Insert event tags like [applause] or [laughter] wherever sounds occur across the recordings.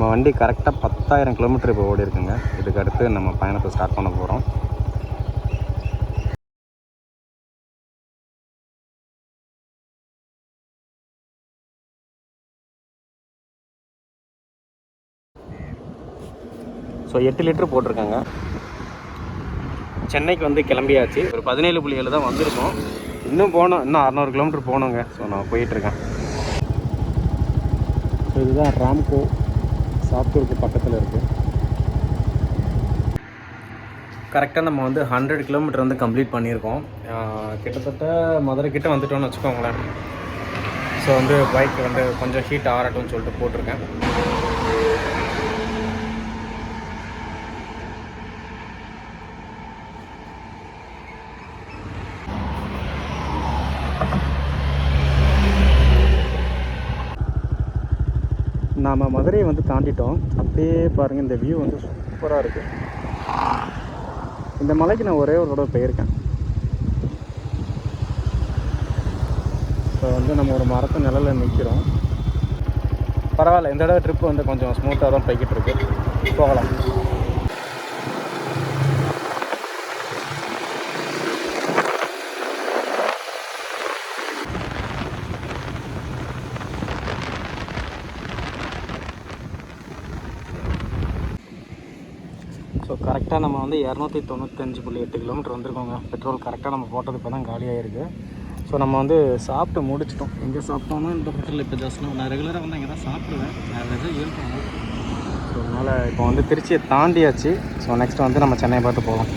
நம்ம வண்டி கரெக்டாக பத்தாயிரம் கிலோமீட்டர் இப்போ ஓடி இருக்குங்க. இதுக்கு அடுத்து நம்ம பயணத்தை ஸ்டார்ட் பண்ண போகிறோம் ஸோ எட்டு லிட்டர் போட்டிருக்காங்க. சென்னைக்கு வந்து கிளம்பியாச்சு. ஒரு பதினேழு புள்ளி ஏழு தான் வந்திருக்கோம். இன்னும் போகணும். இன்னும் அறநூறு கிலோமீட்டர் போகணுங்க. ஸோ நான் போயிட்டுருக்கேன் ஸோ இதுதான் ராம்கோ. சாத்தூருக்கு பக்கத்தில் இருக்குது கரெக்டாக நம்ம வந்து ஹண்ட்ரட் கிலோமீட்டர் வந்து கம்ப்ளீட் பண்ணியிருக்கோம். கிட்டத்தட்ட மதுரை கிட்ட வந்துட்டோம்னு வச்சுக்கோங்களேன். ஸோ வந்து பைக் வந்து கொஞ்சம் ஹீட் ஆறட்டும்னு சொல்லிட்டு போட்டிருக்கேன். நாம் மதுரையை வந்து தாண்டிட்டோம். அப்படியே பாருங்கள் இந்த வியூ வந்து சூப்பராக இருக்குது இந்த மலைக்கு நான் ஒரே ஒரு தடவை போயிருக்கேன். இப்போ வந்து நம்ம ஒரு மரத்து நிலையில் நிற்கிறோம் பரவாயில்ல இந்த தடவை ட்ரிப் வந்து கொஞ்சம் ஸ்மூத்தாக தான் போய்கிட்டு இருக்கு. போகலாம். கரெக்டாக நம்ம வந்து இரநூத்தி தொண்ணூத்தஞ்சு புள்ளி எட்டு கிலோமீட்டர் வந்திருக்கோங்க. பெட்ரோல் கரெக்டாக நம்ம போட்டது இப்போ தான் காலியாகிருக்கு ஸோ நம்ம வந்து சாப்பிட்டு முடிச்சிட்டோம். எங்கே சாப்பிட்டோம்னா இந்த பெட்ரோல் இப்போ ஜஸ்ட் நான் ரெகுலராக வந்து இங்கே தான் சாப்பிடுவேன். வேறு இருக்கும் ஸோ அதனால் இப்போ வந்து திருச்சியை தாண்டியாச்சு. ஸோ நெக்ஸ்ட் வந்து நம்ம சென்னையை பார்த்து போகலாம்.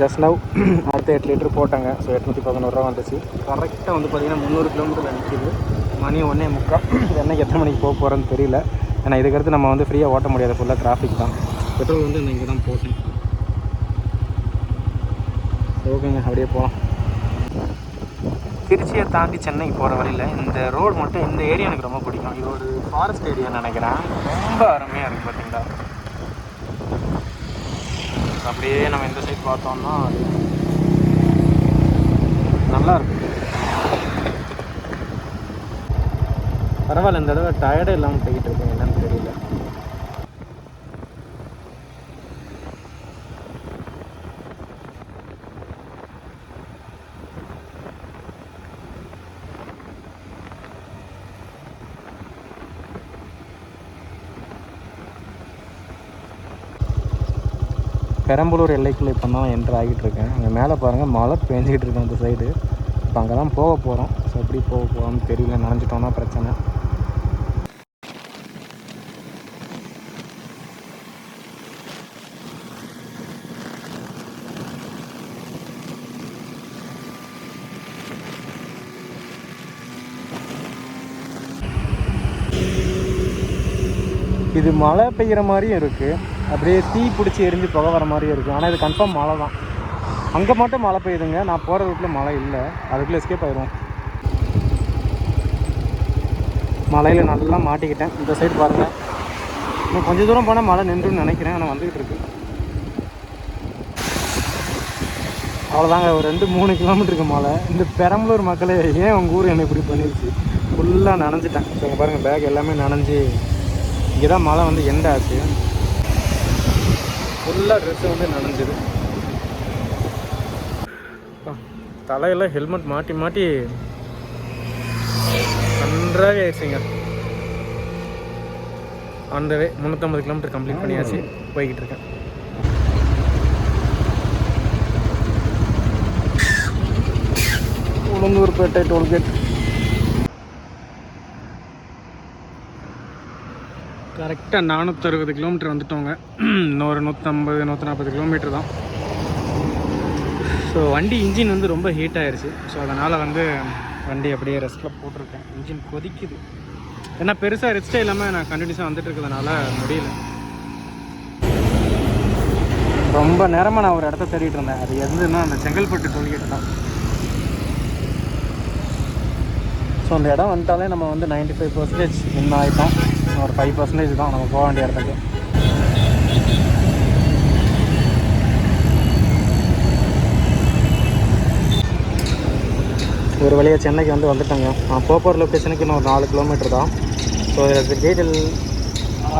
ஜஸ்ட் நவ் [clears throat] அடுத்து எட்டு லிட்டர் போட்டாங்க. ஸோ எட்நூற்றி பதினோருவா வந்துச்சு. கரெக்டாக வந்து பார்த்திங்கன்னா முந்நூறு கிலோமீட்டர் நிற்கிது மணி ஒன்றே முக்கால். [clears throat] என்னைக்கு எத்தனை மணிக்கு போக போகிறேன்னு தெரியல. ஏன்னா இதுக்கடுத்து நம்ம வந்து ஃப்ரீயாக ஓட்ட முடியாது. ஃபுல்லாக டிராஃபிக் தான். பெட்ரோல் வந்து இங்கே தான் போட்டேன். ஓகேங்க அப்படியே போகலாம் திருச்சியை தாண்டி சென்னைக்கு போகிற வழியில் இந்த ரோடு மட்டும் இந்த ஏரியா எனக்கு ரொம்ப பிடிக்கும். இது ஒரு ஃபாரஸ்ட் ஏரியான்னு நினைக்கிறேன். ரொம்ப அருமையாக இருக்குது பார்த்தீங்களா அப்படியே நம்ம இந்த சைட் பார்த்தோம்னா நல்லா இருக்கு. பரவாயில்ல இந்த தடவை டயர்டே இல்லாமல் போய்கிட்டு இருக்கேன். என்னன்னு தெரியல. பெரம்பலூர் எல்லைக்குள்ளே இப்போ தான் என்ட்ரு ஆகிட்டு இருக்கேன். அங்கே மேலே பாருங்கள் மழை பேஞ்சிக்கிட்டு இருக்கு அந்த சைடு இப்போ அங்கே தான் போக போகிறோம் ஸோ எப்படி போக போகிறோம்னு தெரியல. நினஞ்சிட்டோன்னா பிரச்சனை. இது மழை பெய்கிற மாதிரியும் இருக்குது அப்படியே தீ பிடிச்சி எரிஞ்சு புகை வர மாதிரியும் இருக்குது ஆனால் இது கன்ஃபார்ம் மழை தான். அங்கே மட்டும் மழை பெய்யுதுங்க. நான் போகிற ரூட்டில் மழை இல்லை. அதுக்குள்ளே எஸ்கேப் ஆயிரும். மலையில் நல்லா மாட்டிக்கிட்டேன். இந்த சைடு பாருங்கள் இன்னும் கொஞ்சம் தூரம் போனால் மழை நின்றுன்னு நினைக்கிறேன். ஆனால் வந்துக்கிட்டு இருக்கு. அவ்வளோதாங்க ஒரு ரெண்டு மூணு கிலோமீட்டருக்கு மழை. இந்த பெரம்பலூர் மக்களே ஏன் உங்கள் ஊர் என்னை இப்படி பண்ணிருச்சு? ஃபுல்லாக நனைஞ்சிட்டேன். இப்போ பாருங்கள் பேக் எல்லாமே நனைஞ்சு இங்கே தான் மழை வந்து எண்ட் ஆச்சு. ஃபுல்லாக ட்ரெஸ்ஸு வந்து நனைஞ்சுது. தலையெல்லாம் ஹெல்மெட் மாட்டி மாட்டி நன்றாக ஆயிடுச்சுங்க. அந்த வே முந்நூற்றம்பது கிலோமீட்டர் கம்ப்ளீட் பண்ணியாச்சு. போய்கிட்டு இருக்கேன். உளுந்தூர்பேட்டை டோல்கேட். கரெக்டாக நானூற்றறுபது கிலோமீட்டர் வந்துட்டோங்க. இன்னொரு நூற்றம்பது நூற்றி நாற்பது கிலோமீட்டர் தான். ஸோ வண்டி இன்ஜின் வந்து ரொம்ப ஹீட் ஆயிடுச்சு ஸோ அதனால் வந்து வண்டி அப்படியே ரெஸ்ட்டில் போட்டிருக்கேன். இன்ஜின் கொதிக்குது. ஏன்னா பெருசாக ரெஸ்ட்டே இல்லாமல் நான் கண்டினியூஸாக வந்துட்டு இருக்கிறதுனால முடியல. ரொம்ப நேரமாக நான் ஒரு இடத்த தேடிட்டு இருந்தேன். அது எதுன்னா அந்த செங்கல்பட்டு டோல்கேட் தான். ஸோ அந்த இடம் வந்துட்டாலே நம்ம வந்து 95% ஃபைவ் பர்சன்டேஜ் வின் ஆகிட்டோம் ஒரு ஃபைவ் பர்சன்டேஜ் தான் நம்ம போக வேண்டிய இடத்துக்கு. ஒரு வழியாக சென்னைக்கு வந்து வந்துட்டோங்க. போப்பூர் லொக்கேஷனுக்கு இன்னும் ஒரு நாலு கிலோமீட்டர் தான். ஸோ இதுக்கு டீட்டெயில்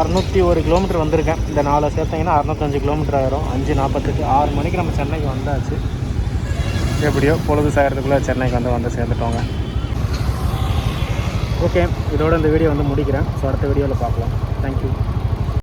அறநூற்றி ஒரு கிலோமீட்டர் வந்திருக்கேன். இந்த நாலு சேர்த்திங்கன்னா அறநூத்தஞ்சு கிலோமீட்டர் ஆயிரும். அஞ்சு நாற்பத்தெட்டு ஆறு மணிக்கு நம்ம சென்னைக்கு வந்தாச்சு. எப்படியோ பொழுது சாகிறதுக்குள்ளே சென்னைக்கு வந்து வந்து சேர்ந்துட்டோங்க. ஓகே இதோட இந்த வீடியோ வந்து முடிக்கிறேன். ஸோ அடுத்த வீடியோவில் பார்க்கலாம். தேங்க்யூ